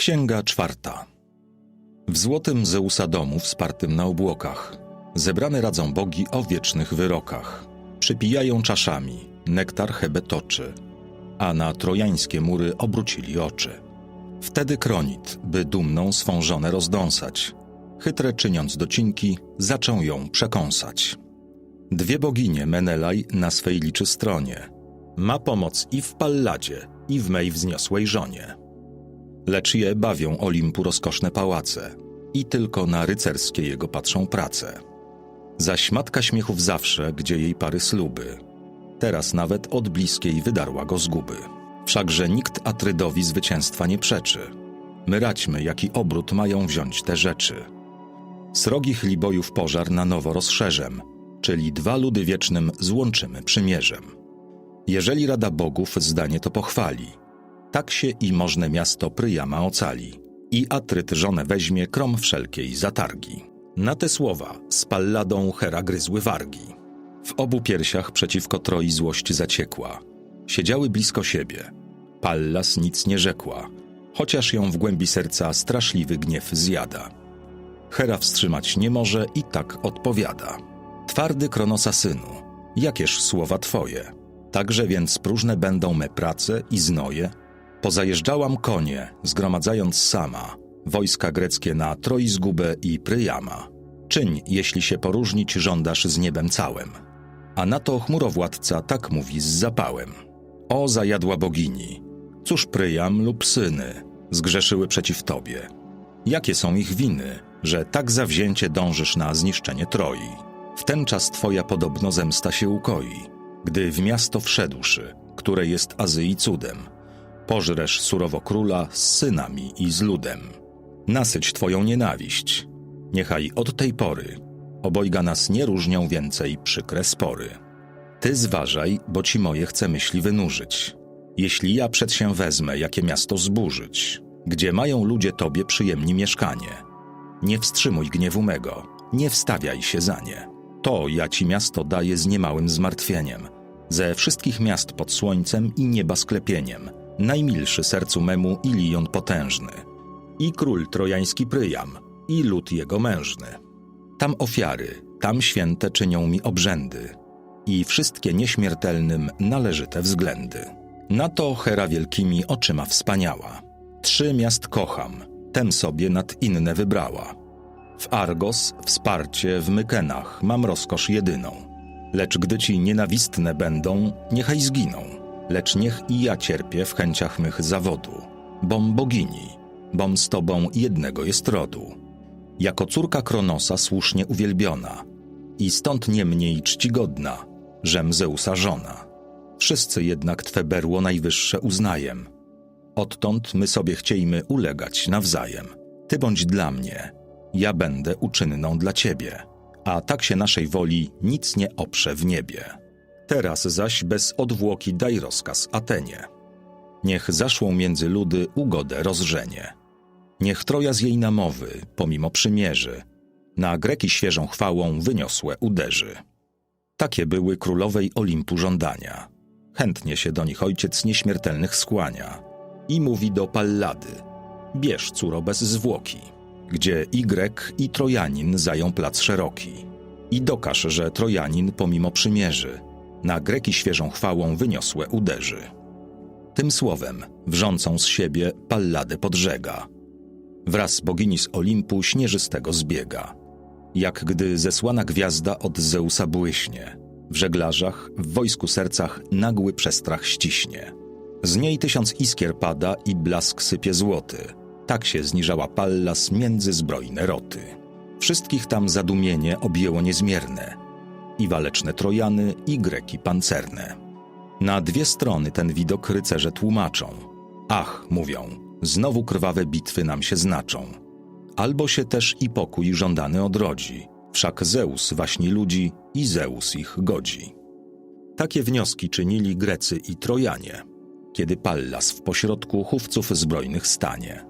Księga czwarta. W złotym Zeusa domu wspartym na obłokach zebrane radzą bogi o wiecznych wyrokach. Przypijają czaszami, nektar Hebe toczy, a na trojańskie mury obrócili oczy. Wtedy Kronit, by dumną swą żonę rozdąsać, chytre czyniąc docinki, zaczął ją przekąsać. Dwie boginie Menelaj na swej liczy stronie. Ma pomoc i w Palladzie, i w mej wzniosłej żonie. Lecz je bawią Olimpu rozkoszne pałace i tylko na rycerskie jego patrzą prace. Zaś matka śmiechów zawsze, gdzie jej pary sluby. Teraz nawet od bliskiej wydarła go zguby. Wszakże nikt Atrydowi zwycięstwa nie przeczy. My radźmy, jaki obrót mają wziąć te rzeczy. Srogich libojów pożar na nowo rozszerzem, czyli dwa ludy wiecznym złączymy przymierzem. Jeżeli Rada Bogów zdanie to pochwali, tak się i możne miasto Pryjama ocali. I Atryt żonę weźmie krom wszelkiej zatargi. Na te słowa z Palladą Hera gryzły wargi. W obu piersiach przeciwko Troi złość zaciekła. Siedziały blisko siebie. Pallas nic nie rzekła, chociaż ją w głębi serca straszliwy gniew zjada. Hera wstrzymać nie może i tak odpowiada. Twardy Kronosa synu, jakież słowa twoje? Także więc próżne będą me prace i znoje? Pozajeżdżałam konie, zgromadzając sama wojska greckie na Troi zgubę i Pryjama. Czyń, jeśli się poróżnić żądasz z niebem całym. A na to chmurowładca tak mówi z zapałem. O zajadła bogini, cóż Pryjam lub syny zgrzeszyły przeciw tobie? Jakie są ich winy, że tak zawzięcie dążysz na zniszczenie Troi? W ten czas twoja podobno zemsta się ukoi, gdy w miasto wszedłszy, które jest Azyi cudem, pożresz surowo króla z synami i z ludem. Nasyć twoją nienawiść. Niechaj od tej pory obojga nas nie różnią więcej przykre spory. Ty zważaj, bo ci moje chce myśli wynurzyć. Jeśli ja przed się wezmę, jakie miasto zburzyć, gdzie mają ludzie tobie przyjemni mieszkanie. Nie wstrzymuj gniewu mego, nie wstawiaj się za nie. To ja ci miasto daję z niemałym zmartwieniem. Ze wszystkich miast pod słońcem i nieba sklepieniem – najmilszy sercu memu Ilion potężny, i król trojański Pryjam, i lud jego mężny. Tam ofiary, tam święte czynią mi obrzędy, i wszystkie nieśmiertelnym należyte względy. Na to Hera wielkimi oczyma wspaniała. Trzy miast kocham, tem sobie nad inne wybrała. W Argos wsparcie, w Mykenach mam rozkosz jedyną. Lecz gdy ci nienawistne będą, niechaj zginą lecz niech i ja cierpię w chęciach mych zawodu, bom bogini, bom z tobą jednego jest rodu. Jako córka Kronosa słusznie uwielbiona i stąd nie mniej czcigodna, żem Zeusa żona. Wszyscy jednak Twe berło najwyższe uznajem. Odtąd my sobie chciejmy ulegać nawzajem. Ty bądź dla mnie, ja będę uczynną dla Ciebie, a tak się naszej woli nic nie oprze w niebie. Teraz zaś bez odwłoki daj rozkaz Atenie. Niech zaszłą między ludy ugodę rozżenie. Niech Troja z jej namowy, pomimo przymierzy, na Greki świeżą chwałą wyniosłe uderzy. Takie były królowej Olimpu żądania. Chętnie się do nich ojciec nieśmiertelnych skłania i mówi do Pallady: Bierz córo bez zwłoki, gdzie Grek, i Trojanin zają plac szeroki. I dokaż, że Trojanin pomimo przymierzy na Greki świeżą chwałą wyniosłe uderzy. Tym słowem wrzącą z siebie Palladę podżega. Wraz bogini z Olimpu śnieżystego zbiega. Jak gdy zesłana gwiazda od Zeusa błyśnie, w żeglarzach, w wojsku sercach nagły przestrach ściśnie. Z niej tysiąc iskier pada i blask sypie złoty. Tak się zniżała Pallas między zbrojne roty. Wszystkich tam zadumienie objęło niezmierne – i waleczne Trojany, i Greki pancerne. Na dwie strony ten widok rycerze tłumaczą. Ach, mówią, znowu krwawe bitwy nam się znaczą. Albo się też i pokój żądany odrodzi, wszak Zeus waśni ludzi i Zeus ich godzi. Takie wnioski czynili Grecy i Trojanie, kiedy Pallas w pośrodku chówców zbrojnych stanie.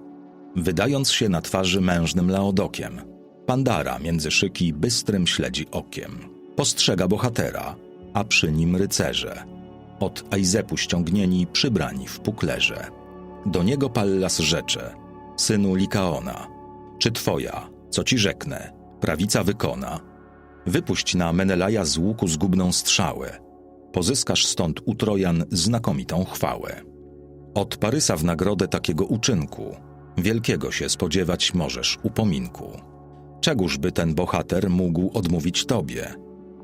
Wydając się na twarzy mężnym Laodokiem, Pandara między szyki bystrym śledzi okiem. Postrzega bohatera, a przy nim rycerze. Od Aizepu ściągnieni, przybrani w puklerze. Do niego Pallas rzecze. synu Likaona, czy twoja, co ci rzeknę, prawica wykona? Wypuść na Menelaja z łuku zgubną strzałę. Pozyskasz stąd u Trojan znakomitą chwałę. Od Parysa w nagrodę takiego uczynku, wielkiego się spodziewać możesz upominku. Czegóżby ten bohater mógł odmówić tobie,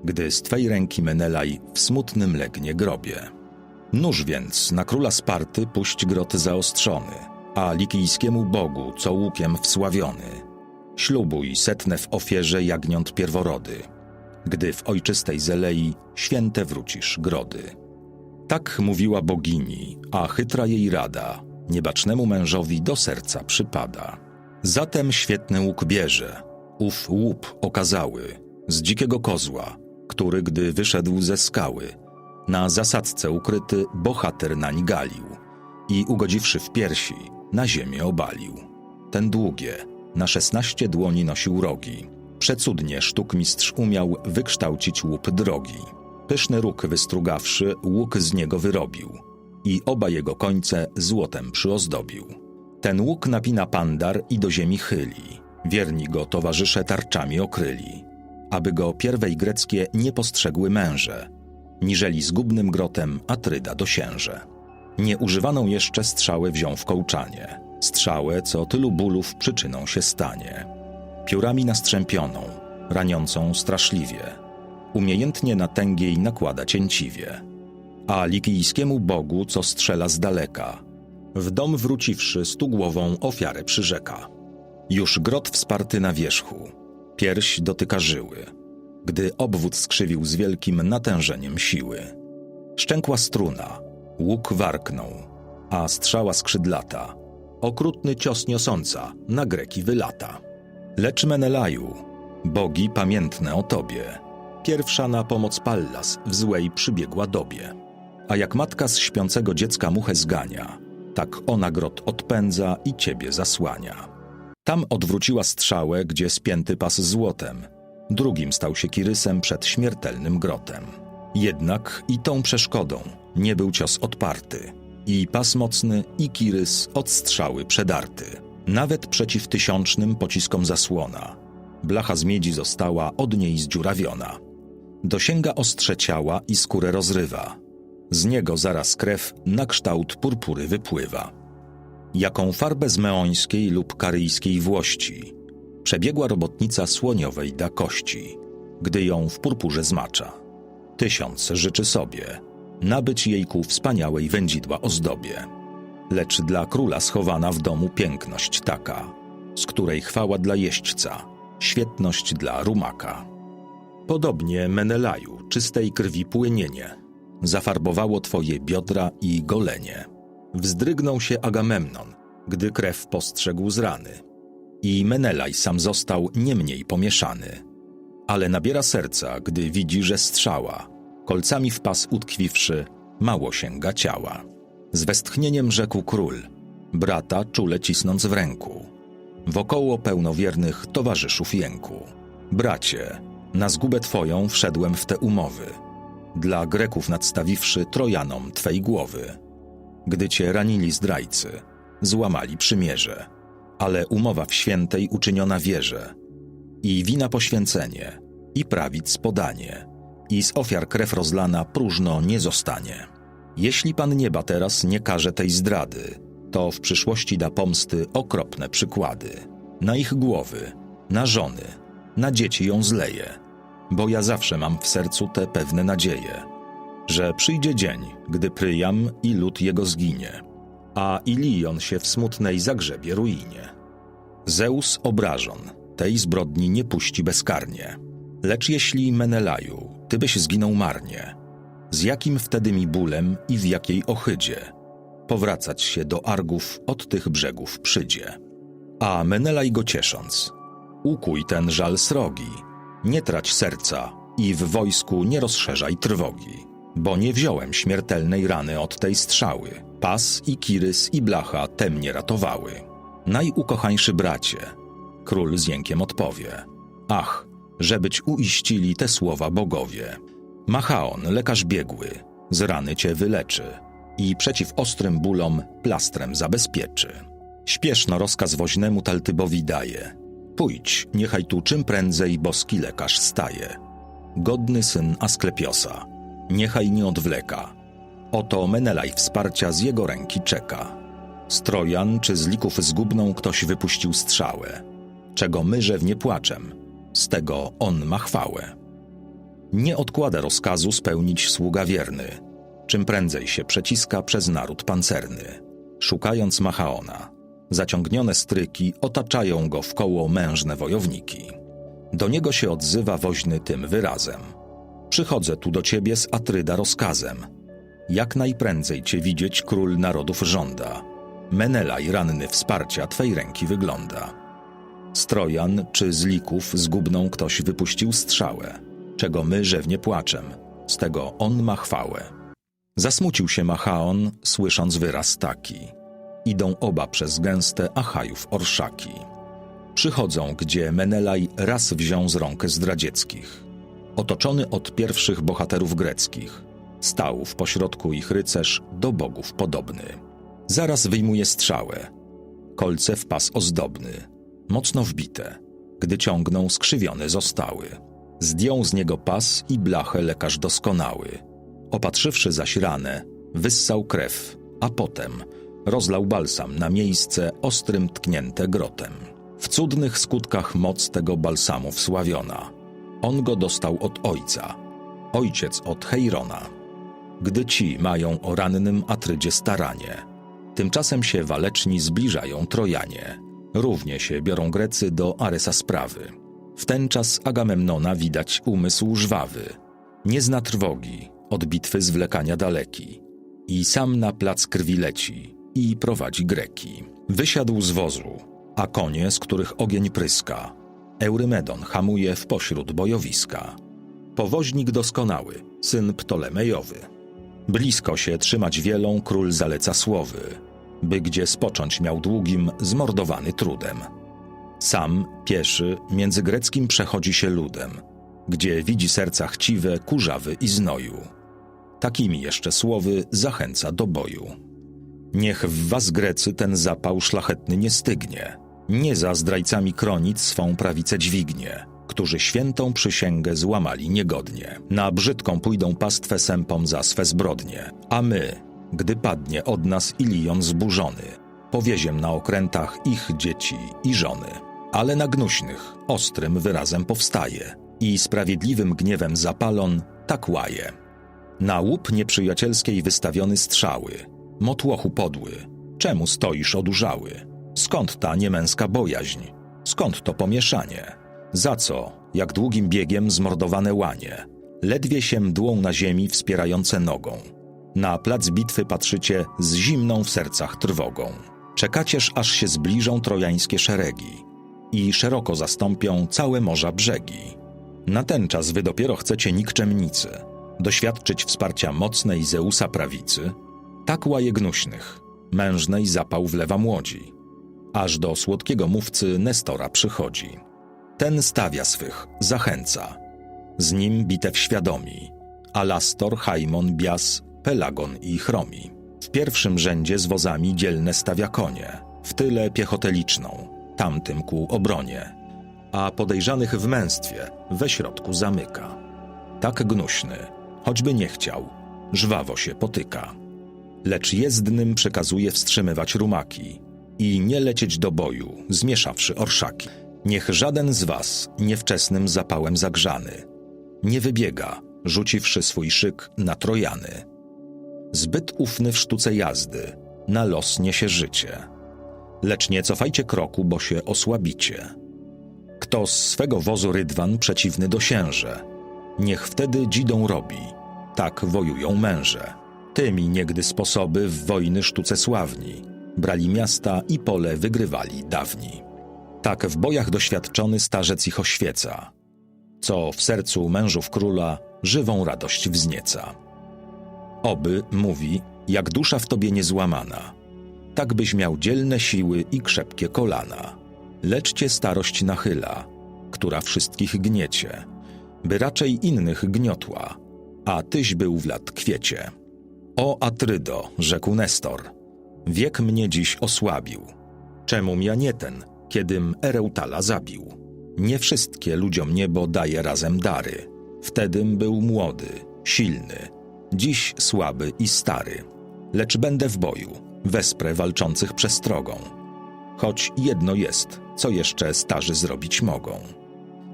gdy z twej ręki Menelaj w smutnym legnie grobie. Nóż więc na króla Sparty puść grot zaostrzony, a likijskiemu bogu, co łukiem wsławiony. Ślubuj setne w ofierze jagniąt pierworody, gdy w ojczystej Zelei święte wrócisz grody. Tak mówiła bogini, a chytra jej rada niebacznemu mężowi do serca przypada. Zatem świetny łuk bierze, ów łup okazały, z dzikiego kozła, który gdy wyszedł ze skały, na zasadzce ukryty bohater nań galił i ugodziwszy w piersi, na ziemię obalił. Ten długie, na szesnaście dłoni nosił rogi. Przecudnie sztukmistrz umiał wykształcić łup drogi. Pyszny róg wystrugawszy, łuk z niego wyrobił i oba jego końce złotem przyozdobił. Ten łuk napina pandar i do ziemi chyli. Wierni go towarzysze tarczami okryli, aby go pierwej greckie nie postrzegły męże, niżeli zgubnym grotem Atryda dosięże. Nieużywaną jeszcze strzałę wziął w kołczanie, strzałę, co tylu bólów przyczyną się stanie. Piórami nastrzępioną, raniącą straszliwie, umiejętnie na tęgiej nakłada cięciwie. A likijskiemu bogu, co strzela z daleka, w dom wróciwszy stu głową ofiarę przyrzeka. Już grot wsparty na wierzchu, pierś dotyka żyły, gdy obwód skrzywił z wielkim natężeniem siły. Szczękła struna, łuk warknął, a strzała skrzydlata, okrutny cios niosąca, na Greki wylata. Lecz Menelaju, bogi pamiętne o tobie, pierwsza na pomoc Pallas w złej przybiegła dobie. A jak matka z śpiącego dziecka muchę zgania, tak ona grot odpędza i ciebie zasłania. Tam odwróciła strzałę, gdzie spięty pas złotem. Drugim stał się Kirysem przed śmiertelnym grotem. Jednak i tą przeszkodą nie był cios odparty. I pas mocny, i Kirys od strzały przedarty. Nawet przeciw tysiącznym pociskom zasłona. Blacha z miedzi została od niej zdziurawiona. Dosięga ostrze ciała i skórę rozrywa. Z niego zaraz krew na kształt purpury wypływa jaką farbę z meońskiej lub karyjskiej włości. Przebiegła robotnica słoniowej da kości, gdy ją w purpurze zmacza. Tysiąc życzy sobie, nabyć jej ku wspaniałej wędzidła ozdobie. Lecz dla króla schowana w domu piękność taka, z której chwała dla jeźdźca, świetność dla rumaka. Podobnie Menelaju, czystej krwi płynienie, zafarbowało twoje biodra i golenie. Wzdrygnął się Agamemnon, gdy krew postrzegł z rany. I Menelaj sam został nie mniej pomieszany. Ale nabiera serca, gdy widzi, że strzała, kolcami w pas utkwiwszy, mało sięga ciała. Z westchnieniem rzekł król, brata czule cisnąc w ręku. Wokoło pełnowiernych towarzyszów jęku. Bracie, na zgubę twoją wszedłem w te umowy, dla Greków nadstawiwszy Trojanom twej głowy gdy cię ranili zdrajcy, złamali przymierze, ale umowa w świętej uczyniona wierze, i wina poświęcenie, i prawic podanie, i z ofiar krew rozlana próżno nie zostanie. Jeśli Pan nieba teraz nie każe tej zdrady, to w przyszłości da pomsty okropne przykłady. Na ich głowy, na żony, na dzieci ją zleje, bo ja zawsze mam w sercu te pewne nadzieje – że przyjdzie dzień, gdy Pryjam i lud jego zginie, a Ilion się w smutnej zagrzebie ruinie. Zeus obrażon tej zbrodni nie puści bezkarnie. Lecz jeśli Menelaju, ty byś zginął marnie, z jakim wtedy mi bólem i w jakiej ohydzie powracać się do Argów od tych brzegów przyjdzie. A Menelaj go ciesząc, ukuj ten żal srogi, nie trać serca i w wojsku nie rozszerzaj trwogi bo nie wziąłem śmiertelnej rany od tej strzały. Pas i Kirys i Blacha te mnie ratowały. Najukochańszy bracie, król z jękiem odpowie. Ach, żebyć uiścili te słowa bogowie. Machaon, lekarz biegły, z rany cię wyleczy i przeciw ostrym bólom plastrem zabezpieczy. Śpieszno rozkaz woźnemu Taltybowi daje. Pójdź, niechaj tu czym prędzej boski lekarz staje. Godny syn Asklepiosa, niechaj nie odwleka. Oto Menelaj wsparcia z jego ręki czeka. Z Trojan czy z lików zgubną ktoś wypuścił strzałę. Czego myże w nie płaczem, z tego on ma chwałę. Nie odkłada rozkazu spełnić sługa wierny, czym prędzej się przeciska przez naród pancerny, szukając Machaona. Zaciągnione stryki otaczają go w koło mężne wojowniki. Do niego się odzywa woźny tym wyrazem. Przychodzę tu do ciebie z Atryda rozkazem. Jak najprędzej cię widzieć król narodów żąda. Menelaj ranny wsparcia twej ręki wygląda. Z Trojan czy z lików zgubną ktoś wypuścił strzałę, czego my rzewnie płaczem, z tego on ma chwałę. Zasmucił się Machaon, słysząc wyraz taki. Idą oba przez gęste Achajów orszaki. Przychodzą, gdzie Menelaj raz wziął z rąk zdradzieckich. Otoczony od pierwszych bohaterów greckich, stał w pośrodku ich rycerz do bogów podobny. Zaraz wyjmuje strzałę. Kolce w pas ozdobny, mocno wbite, gdy ciągnął skrzywiony zostały. Zdjął z niego pas i blachę lekarz doskonały. Opatrzywszy zaś ranę, wyssał krew, a potem rozlał balsam na miejsce ostrym tknięte grotem. W cudnych skutkach moc tego balsamu wsławiona. On go dostał od ojca, ojciec od Heirona. Gdy ci mają o rannym Atrydzie staranie, tymczasem się waleczni zbliżają Trojanie. Równie się biorą Grecy do Aresa sprawy. W ten czas Agamemnona widać umysł żwawy. Nie zna trwogi, od bitwy zwlekania daleki. I sam na plac krwi leci i prowadzi Greki. Wysiadł z wozu, a konie, z których ogień pryska, Eurymedon hamuje w pośród bojowiska. Powoźnik doskonały, syn Ptolemejowy. Blisko się trzymać wielą król zaleca słowy, by gdzie spocząć miał długim, zmordowany trudem. Sam, pieszy, między greckim przechodzi się ludem, gdzie widzi serca chciwe, kurzawy i znoju. Takimi jeszcze słowy zachęca do boju. Niech w was Grecy ten zapał szlachetny nie stygnie, nie za zdrajcami kronic swą prawicę dźwignie, którzy świętą przysięgę złamali niegodnie. Na brzydką pójdą pastwę sępom za swe zbrodnie, a my, gdy padnie od nas Ilion zburzony, powieziem na okrętach ich dzieci i żony. Ale na gnuśnych, ostrym wyrazem powstaje i sprawiedliwym gniewem zapalon tak łaje. Na łup nieprzyjacielskiej wystawiony strzały, motłochu podły, czemu stoisz odurzały? Skąd ta niemęska bojaźń? Skąd to pomieszanie? Za co, jak długim biegiem zmordowane łanie, ledwie się mdłą na ziemi wspierające nogą? Na plac bitwy patrzycie z zimną w sercach trwogą. Czekacież, aż się zbliżą trojańskie szeregi i szeroko zastąpią całe morza brzegi. Na ten czas wy dopiero chcecie nikczemnicy, doświadczyć wsparcia mocnej Zeusa prawicy, tak łaje gnuśnych, mężnej zapał wlewa młodzi, aż do słodkiego mówcy Nestora przychodzi. Ten stawia swych, zachęca. Z nim bitew świadomi, Alastor, Haimon, Bias, Pelagon i Chromi. W pierwszym rzędzie z wozami dzielne stawia konie, w tyle piechotę liczną, tamtym ku obronie, a podejrzanych w męstwie we środku zamyka. Tak gnuśny, choćby nie chciał, żwawo się potyka. Lecz jezdnym przekazuje wstrzymywać rumaki i nie lecieć do boju, zmieszawszy orszaki. Niech żaden z was niewczesnym zapałem zagrzany nie wybiega, rzuciwszy swój szyk na Trojany. Zbyt ufny w sztuce jazdy, na los niesie życie. Lecz nie cofajcie kroku, bo się osłabicie. Kto z swego wozu rydwan przeciwny dosięże, niech wtedy dzidą robi, tak wojują męże. Tymi niegdy sposoby w wojny sztuce sławni, brali miasta i pole wygrywali dawni. Tak w bojach doświadczony starzec ich oświeca, co w sercu mężów króla żywą radość wznieca. Oby, mówi, jak dusza w tobie niezłamana, tak byś miał dzielne siły i krzepkie kolana. Lecz cię starość nachyla, która wszystkich gniecie, by raczej innych gniotła, a tyś był w lat kwiecie. O Atrydo, rzekł Nestor, wiek mnie dziś osłabił. Czemu ja nie ten, kiedym Ereutala zabił? Nie wszystkie ludziom niebo daje razem dary. Wtedym był młody, silny, dziś słaby i stary. Lecz będę w boju, wesprę walczących przestrogą. Choć jedno jest, co jeszcze starzy zrobić mogą.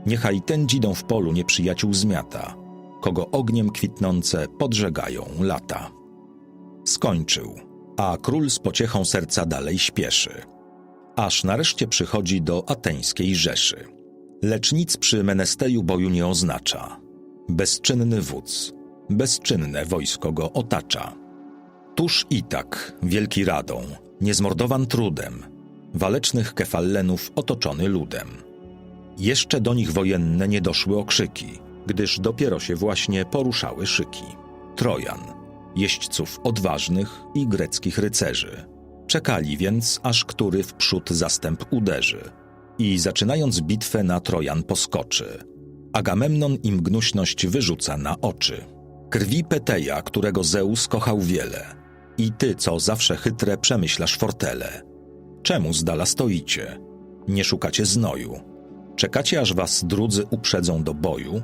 Niechaj ten dzidą w polu nieprzyjaciół zmiata, kogo ogniem kwitnące podżegają lata. Skończył, a król z pociechą serca dalej śpieszy. Aż nareszcie przychodzi do ateńskiej Rzeszy. Lecz nic przy Menesteju boju nie oznacza. Bezczynny wódz, bezczynne wojsko go otacza. Tuż i tak, wielki radą, niezmordowan trudem, walecznych kefallenów otoczony ludem. Jeszcze do nich wojenne nie doszły okrzyki, gdyż dopiero się właśnie poruszały szyki. Trojan, jeźdźców odważnych i greckich rycerzy. Czekali więc, aż który w przód zastęp uderzy. I zaczynając bitwę na Trojan poskoczy. Agamemnon im gnuśność wyrzuca na oczy. Krwi Peteja, którego Zeus kochał wiele. I ty, co zawsze chytre, przemyślasz fortele. Czemu z dala stoicie? Nie szukacie znoju. Czekacie, aż was drudzy uprzedzą do boju?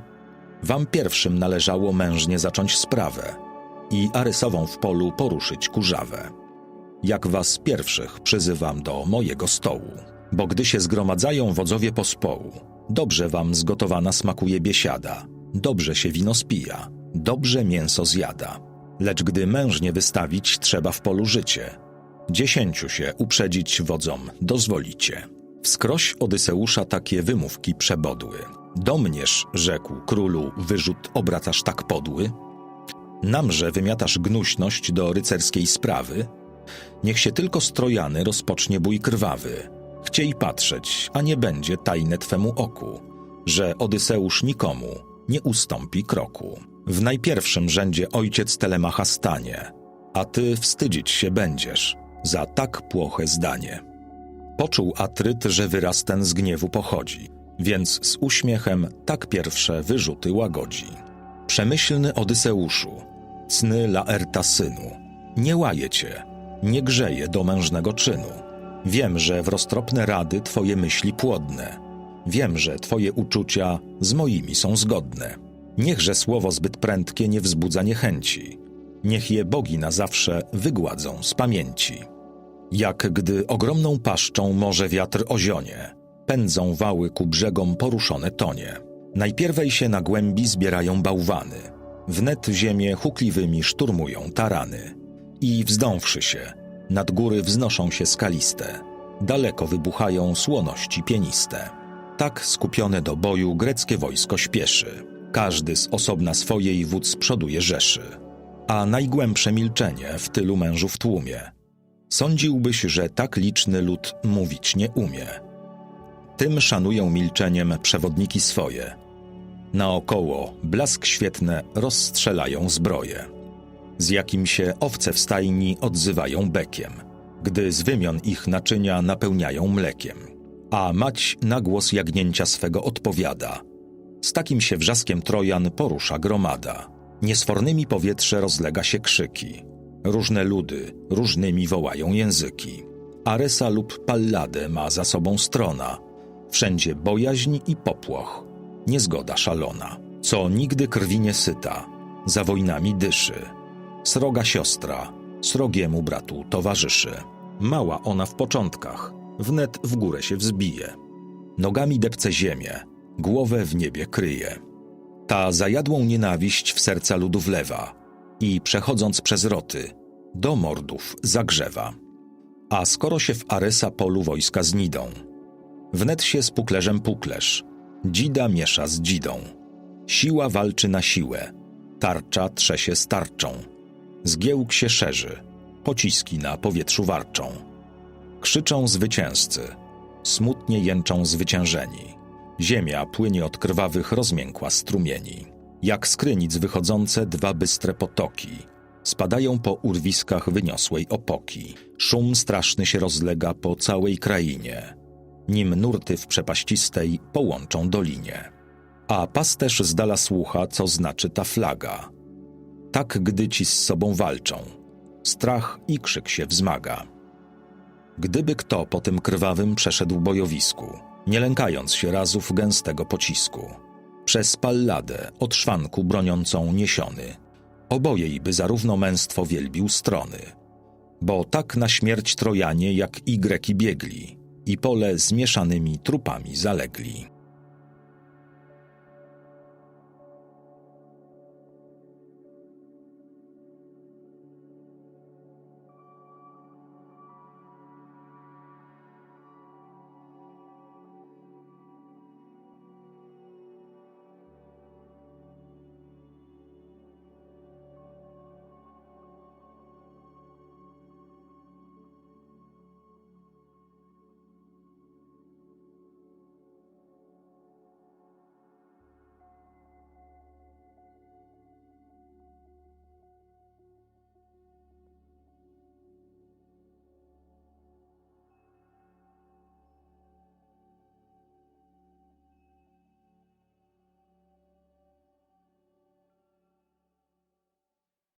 Wam pierwszym należało mężnie zacząć sprawę i Arysową w polu poruszyć kurzawę. Jak was pierwszych przyzywam do mojego stołu, bo gdy się zgromadzają wodzowie pospołu, dobrze wam zgotowana smakuje biesiada, dobrze się wino spija, dobrze mięso zjada. Lecz gdy mężnie wystawić trzeba w polu życie, dziesięciu się uprzedzić wodzom dozwolicie. Wskroś Odyseusza takie wymówki przebodły. Do mnież, rzekł królu, wyrzut obracasz tak podły? Namże wymiatasz gnuśność do rycerskiej sprawy? Niech się tylko strojany rozpocznie bój krwawy. Chciej patrzeć, a nie będzie tajne twemu oku, że Odyseusz nikomu nie ustąpi kroku. W najpierwszym rzędzie ojciec Telemacha stanie, a ty wstydzić się będziesz za tak płoche zdanie. Poczuł Atryt, że wyraz ten z gniewu pochodzi, więc z uśmiechem tak pierwsze wyrzuty łagodzi. Przemyślny Odyseuszu, cny Laerta synu, nie łaję cię, nie grzeję do mężnego czynu. Wiem, że w roztropne rady twoje myśli płodne. Wiem, że twoje uczucia z moimi są zgodne. Niechże słowo zbyt prędkie nie wzbudza niechęci. Niech je bogi na zawsze wygładzą z pamięci. Jak gdy ogromną paszczą morze wiatr ozionie, pędzą wały ku brzegom poruszone tonie. Najpierwej się na głębi zbierają bałwany, wnet ziemię hukliwymi szturmują tarany. I wzdąwszy się, nad góry wznoszą się skaliste, daleko wybuchają słoności pieniste. Tak skupione do boju greckie wojsko śpieszy. Każdy z osobna swojej wódz przoduje rzeszy. A najgłębsze milczenie w tylu mężów tłumie. Sądziłbyś, że tak liczny lud mówić nie umie. Tym szanują milczeniem przewodniki swoje. Naokoło blask świetne rozstrzelają zbroje. Z jakim się owce w stajni odzywają bekiem, gdy z wymion ich naczynia napełniają mlekiem. A mać na głos jagnięcia swego odpowiada. Z takim się wrzaskiem Trojan porusza gromada. Niesfornymi powietrze rozlega się krzyki. Różne ludy różnymi wołają języki. Aresa lub Palladę ma za sobą strona. Wszędzie bojaźń i popłoch. Niezgoda szalona. Co nigdy krwi nie syta. Za wojnami dyszy. Sroga siostra, srogiemu bratu towarzyszy. Mała ona w początkach, wnet w górę się wzbije. Nogami depce ziemię, głowę w niebie kryje. Ta zajadłą nienawiść w serca ludu wlewa i przechodząc przez roty, do mordów zagrzewa. A skoro się w Aresa polu wojska znidą, wnet się z puklerzem puklerz, dzida miesza z dzidą. Siła walczy na siłę, tarcza trzecie z tarczą. Zgiełk się szerzy, pociski na powietrzu warczą. Krzyczą zwycięzcy, smutnie jęczą zwyciężeni. Ziemia płynie od krwawych rozmiękła strumieni. Jak z krynic wychodzące dwa bystre potoki, spadają po urwiskach wyniosłej opoki. Szum straszny się rozlega po całej krainie, nim nurty w przepaścistej połączą dolinie. A pasterz z dala słucha, co znaczy ta flaga. Tak gdy ci z sobą walczą, strach i krzyk się wzmaga. Gdyby kto po tym krwawym przeszedł bojowisku, nie lękając się razów gęstego pocisku, przez palladę od szwanku broniącą niesiony, obojej by zarówno męstwo wielbił strony, bo tak na śmierć Trojanie jak i Greki biegli i pole zmieszanymi trupami zalegli.